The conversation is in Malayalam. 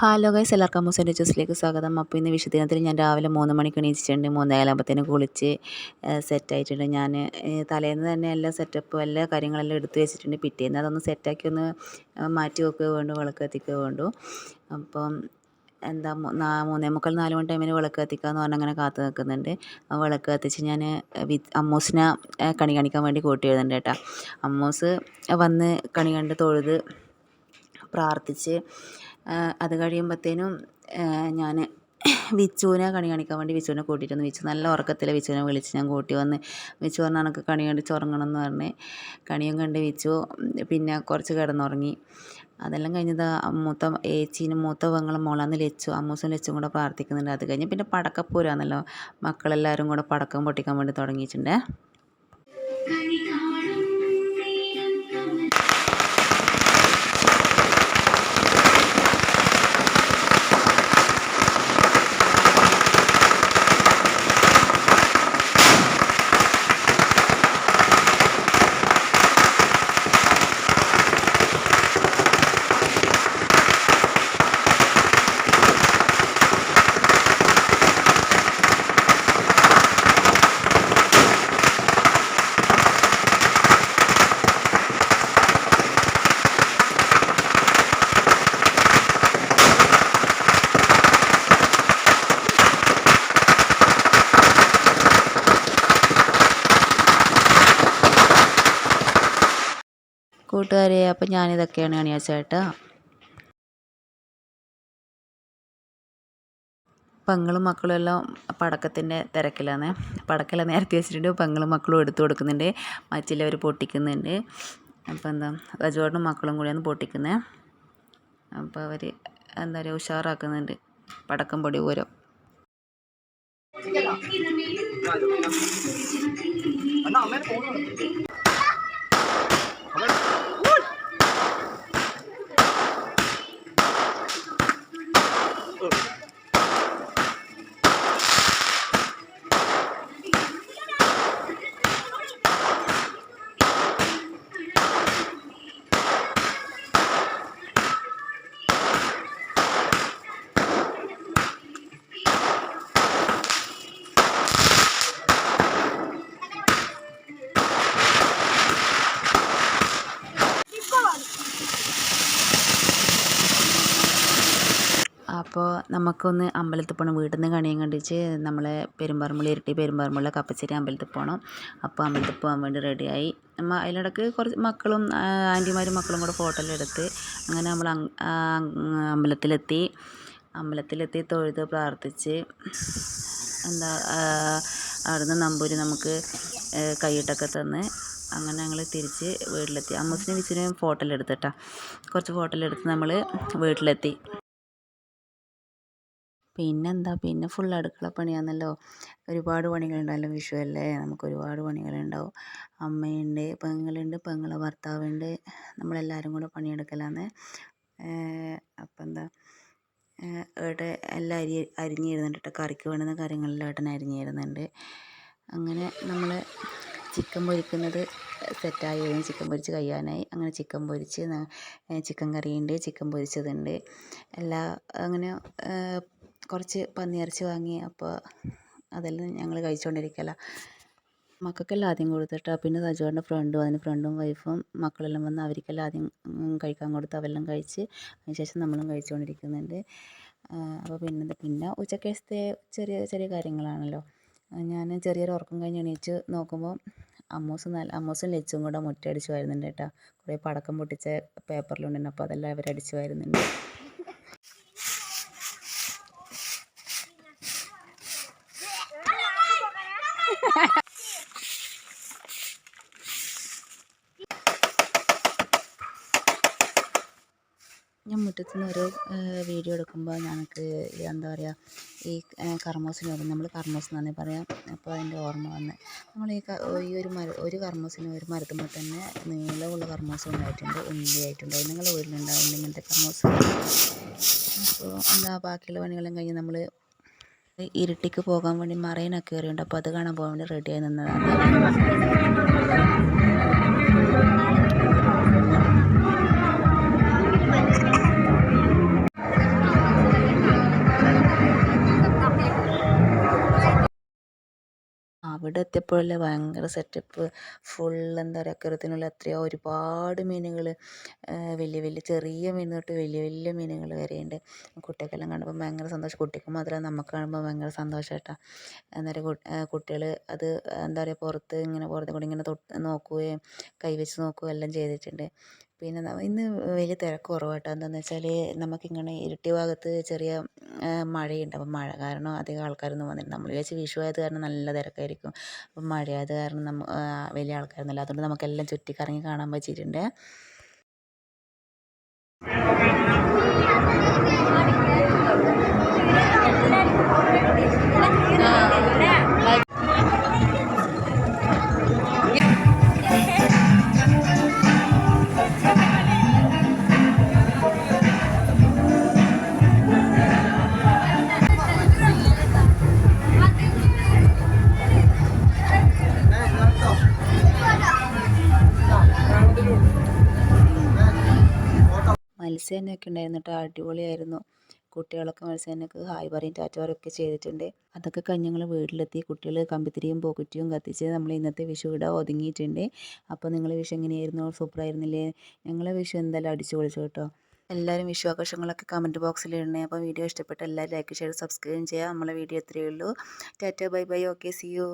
ഹലോ ഗൈസ് എല്ലാവർക്കും അമ്മൂസിന്റെ ജ്യൂസിലേക്ക് സ്വാഗതം. അപ്പോൾ ഇന്ന് വിഷുദിനത്തിൽ ഞാൻ രാവിലെ മൂന്ന് മണിക്ക് എണീച്ചിട്ടുണ്ട്. മൂന്നേകാലാകുമ്പോഴത്തേന് കുളിച്ച് സെറ്റായിട്ടുണ്ട് ഞാൻ തലേന്ന് തന്നെ എല്ലാ സെറ്റപ്പും എല്ലാ കാര്യങ്ങളെല്ലാം എടുത്തു വെച്ചിട്ടുണ്ട്. പിറ്റേന്ന് അതൊന്ന് സെറ്റാക്കി ഒന്ന് മാറ്റി വെക്കുക വേണ്ടു വിളക്ക് കത്തിക്കുക വേണ്ടു. അപ്പം എന്താ മൂന്നേ മുക്കാൽ നാല് മണി ടൈമിന് വിളക്ക് കത്തിക്കാമെന്ന് പറഞ്ഞാൽ അങ്ങനെ കാത്തു നിൽക്കുന്നുണ്ട്. വിളക്ക് കത്തിച്ച് ഞാൻ വി അമ്മൂസിനെ കണി കാണിക്കാൻ വേണ്ടി കൂട്ടി എഴുതുന്നുണ്ട് കേട്ടോ. അമ്മൂസ് വന്ന് കണി കണ്ട് തൊഴുത് പ്രാർത്ഥിച്ച് അത് കഴിയുമ്പോഴത്തേനും ഞാൻ വിച്ചുവിനെ കണി കാണിക്കാൻ വേണ്ടി വിച്ചുവിനെ കൂട്ടിയിട്ട് വന്ന്. വിച്ചു നല്ല ഉറക്കത്തിൽ വിച്ചുവിനെ വിളിച്ച് ഞാൻ കൂട്ടി വന്ന്. വിച്ചു പറഞ്ഞാൽ എനിക്ക് കണി കണ്ടിച്ച് ഉറങ്ങണം എന്ന് പറഞ്ഞ് കണിയും കണ്ട് വിച്ചു പിന്നെ കുറച്ച് കിടന്നുറങ്ങി. അതെല്ലാം കഴിഞ്ഞത് മൂത്ത ഏച്ചീനും മൂത്ത പെങ്ങളും മോളാന്ന് ലച്ചു അമ്മൂസും ലച്ചും കൂടെ പ്രാർത്ഥിക്കുന്നുണ്ട്. അത് കഴിഞ്ഞ് പിന്നെ പടക്കപ്പൂരാന്നല്ലോ മക്കളെല്ലാവരും കൂടെ പടക്കം പൊട്ടിക്കാൻ വേണ്ടി തുടങ്ങിയിട്ടുണ്ട്. കൂട്ടുകാരെ അപ്പം ഞാനിതൊക്കെയാണ് അണിയാച്ചേട്ടാ പെങ്ങളും മക്കളും എല്ലാം പടക്കത്തിന്റെ തിരക്കിലാണ് പടക്കെല്ലാം നേരത്തെ വെച്ചിട്ടുണ്ട് പെങ്ങളും മക്കളും എടുത്തു കൊടുക്കുന്നുണ്ട്. മറ്റുള്ളവർ പൊട്ടിക്കുന്നുണ്ട്. അപ്പോൾ എന്താ റജുവേട്ടനും മക്കളും കൂടിയാണ് പൊട്ടിക്കുന്നത് അപ്പോൾ അവർ എന്താ പറയുക ഉഷാറാക്കുന്നുണ്ട്. പടക്കം പൊടി ഓരോ. അപ്പോൾ നമുക്കൊന്ന് അമ്പലത്തിൽ പോകണം വീട്ടിൽ നിന്ന് കണിയും കണ്ടിച്ച് നമ്മളെ പെരുമ്പാറമ്പള്ളി ഇരട്ടി പെരുമ്പാറമ്പുള്ള കപ്പശ്ശേരി അമ്പലത്തിൽ പോകണം അപ്പോൾ അമ്പലത്തിൽ പോകാൻ വേണ്ടി റെഡിയായി. അതിലിടക്ക് കുറച്ച് മക്കളും ആന്റിമാരും മക്കളും കൂടെ ഫോട്ടോ എല്ലാം എടുത്ത് അങ്ങനെ നമ്മൾ അമ്പലത്തിലെത്തി. അമ്പലത്തിലെത്തി തൊഴുത് പ്രാർത്ഥിച്ച് എന്താ അവിടുന്ന് നമ്പൂരി നമുക്ക് കൈയിട്ടൊക്കെ തന്ന് അങ്ങനെ ഞങ്ങൾ തിരിച്ച് വീട്ടിലെത്തി. അമ്മൂസിനും വിസിനും ഫോട്ടോ എല്ലാം എടുത്തിട്ടാ കുറച്ച് ഫോട്ടോ എല്ലാം എടുത്ത് നമ്മൾ വീട്ടിലെത്തി. പിന്നെന്താ? പിന്നെ ഫുൾ അടുക്കള പണിയാണല്ലോ ഒരുപാട് പണികളുണ്ടല്ലോ വിഷു അല്ലേ? നമുക്ക് ഒരുപാട് പണികളുണ്ടാവും. അമ്മയുണ്ട് പെങ്ങളുണ്ട് പെങ്ങളെ ഭർത്താവുണ്ട്. നമ്മളെല്ലാവരും കൂടെ പണിയെടുക്കലാണ് അപ്പം എന്താ ഏട്ടൻ എല്ലാം അരി അരിഞ്ഞ് തരുന്നുണ്ട് കറിക്ക് വേണ്ടുന്ന കാര്യങ്ങളെല്ലാം ഏട്ടൻ അരിഞ്ഞ് തരുന്നുണ്ട് അങ്ങനെ നമ്മൾ ചിക്കൻ പൊരിക്കുന്നത് സെറ്റായി വരും ചിക്കൻ പൊരിച്ച് കഴിയാനായി. അങ്ങനെ ചിക്കൻ പൊരിച്ച് ചിക്കൻ കറിയുണ്ട് ചിക്കൻ പൊരിച്ചതുണ്ട്. എല്ലാ അങ്ങനെ കുറച്ച് പന്നിയിറച്ചി വാങ്ങി അപ്പോൾ അതെല്ലാം ഞങ്ങൾ കഴിച്ചുകൊണ്ടിരിക്കല മക്കൾക്കെല്ലാം ആദ്യം കൊടുത്തിട്ട്. പിന്നെ സജുവേട്ടന്റെ ഫ്രണ്ടും അതിന് ഫ്രണ്ടും വൈഫും മക്കളെല്ലാം വന്ന് അവർക്കെല്ലാം ആദ്യം കഴിക്കാൻ കൊടുത്ത് അവരെല്ലാം കഴിച്ച് അതിന് ശേഷം നമ്മളും കഴിച്ചുകൊണ്ടിരിക്കുന്നുണ്ട് അപ്പോൾ പിന്നെ പിന്നെ ഉച്ചക്കേസത്തെ ചെറിയ ചെറിയ കാര്യങ്ങളാണല്ലോ. ഞാൻ ചെറിയൊരു ഉറക്കം കഴിഞ്ഞ് എണീച്ച് നോക്കുമ്പോൾ അമ്മൂസ് നല്ല അമ്മൂസും ലച്ചും കൂടെ മുറ്റടിച്ച് വരുന്നുണ്ട് കേട്ടോ. കുറേ പടക്കം പൊട്ടിച്ച പേപ്പറിലുണ്ടായിരുന്നു അപ്പോൾ അതെല്ലാം അവരടിച്ച് വരുന്നുണ്ട്. ഞാൻ മുറ്റത്ത് നിന്ന് ഓരോ വീഡിയോ എടുക്കുമ്പോൾ ഞങ്ങൾക്ക് എന്താ പറയുക ഈ കർമ്മോസിന് വരും നമ്മൾ കർമ്മൂസ് എന്നാണ് പറയാം അപ്പോൾ അതിന്റെ ഓർമ്മ വന്ന്. നമ്മൾ ഈ ഈ ഒരു മര ഒരു കർമ്മോസിന് ഒരു മരത്തുമ്പോൾ തന്നെ നീളമുള്ള കർമ്മൂസ് ഉണ്ടായിട്ടുണ്ട് ഉണ്ടിയായിട്ടുണ്ട് നിങ്ങളുടെ വീട്ടിലുണ്ടാവും ഇങ്ങനത്തെ കർമ്മോസ്. അപ്പോൾ എന്താ ബാക്കിയുള്ള പണികളും കഴിഞ്ഞ് നമ്മൾ ഇരുട്ടിക്ക് പോകാൻ വേണ്ടി മറൈനൊക്കെ കയറിയുണ്ട് അപ്പോൾ അത് കാണാൻ പോകാൻ വേണ്ടി റെഡിയായി നിന്നതാണ്. അവിടെ എത്തിയപ്പോഴല്ലേ ഭയങ്കര സെറ്റപ്പ് ഫുൾ എന്താ പറയുക അക്കരത്തിനുള്ള എത്രയോ ഒരുപാട് മീനുകൾ വലിയ വലിയ ചെറിയ മീൻ തൊട്ട് വലിയ വലിയ മീനുകൾ വരെയുണ്ട്. കുട്ടികൾക്കെല്ലാം കണ്ടപ്പോൾ ഭയങ്കര സന്തോഷം. കുട്ടിക്ക് മാത്രമല്ല നമുക്ക് കാണുമ്പോൾ ഭയങ്കര സന്തോഷം കേട്ടോ അന്നേരം കുട്ടികൾ അത് എന്താ പറയുക പുറത്ത് ഇങ്ങനെ പുറത്ത് കൂടി ഇങ്ങനെ തൊട്ട് നോക്കുകയും കൈവച്ച് നോക്കുകയും എല്ലാം ചെയ്തിട്ടുണ്ട്. പിന്നെ ഇന്ന് വലിയ തിരക്ക് കുറവാട്ടോ. എന്താണെന്ന് വെച്ചാൽ നമുക്കിങ്ങനെ ഇരുട്ടി ഭാഗത്ത് ചെറിയ മഴയുണ്ട്. അപ്പം മഴ കാരണം അധികം ആൾക്കാരൊന്നും വന്നില്ല. നമ്മൾ വിചാരിച്ച് വിഷു ആയത് കാരണം നല്ല തിരക്കായിരിക്കും. അപ്പം മഴയായത് കാരണം നമ്മ വലിയ ആൾക്കാരൊന്നുമില്ല. അതുകൊണ്ട് നമുക്കെല്ലാം ചുറ്റിക്കറങ്ങി കാണാൻ പറ്റിയിട്ടുണ്ട്. മത്സ്യനൊക്കെ ഉണ്ടായിരുന്നു കേട്ടോ അടിപൊളിയായിരുന്നു. കുട്ടികളൊക്കെ മത്സ്യനൊക്കെ ഹായ് പറയും ടാറ്റ പറയൊക്കെ ചെയ്തിട്ടുണ്ട്. അതൊക്കെ കഴിഞ്ഞ് ഞങ്ങൾ വീട്ടിലെത്തി. കുട്ടികൾ കമ്പിത്തിരിയും പോക്കറ്റിയും കത്തിച്ച് നമ്മൾ ഇന്നത്തെ വിഷു ഇവിടെ ഒതുങ്ങിയിട്ടുണ്ട്. അപ്പോൾ നിങ്ങളെ വിഷു എങ്ങനെയായിരുന്നു? സൂപ്പറായിരുന്നില്ലേ? ഞങ്ങളെ വിഷു എന്തായാലും അടിച്ചു പൊളിച്ചു കേട്ടോ. എല്ലാവരും വിഷു ആഘോഷങ്ങളൊക്കെ കമന്റ് ബോക്സിൽ ഇടണേ. അപ്പോൾ വീഡിയോ ഇഷ്ടപ്പെട്ട എല്ലാവരും ലൈക്ക് ഷെയർ സബ്സ്ക്രൈബ് ചെയ്യുക. നമ്മളെ വീഡിയോ എത്രയേ ഉള്ളൂ. Tata bye bye. Okay see you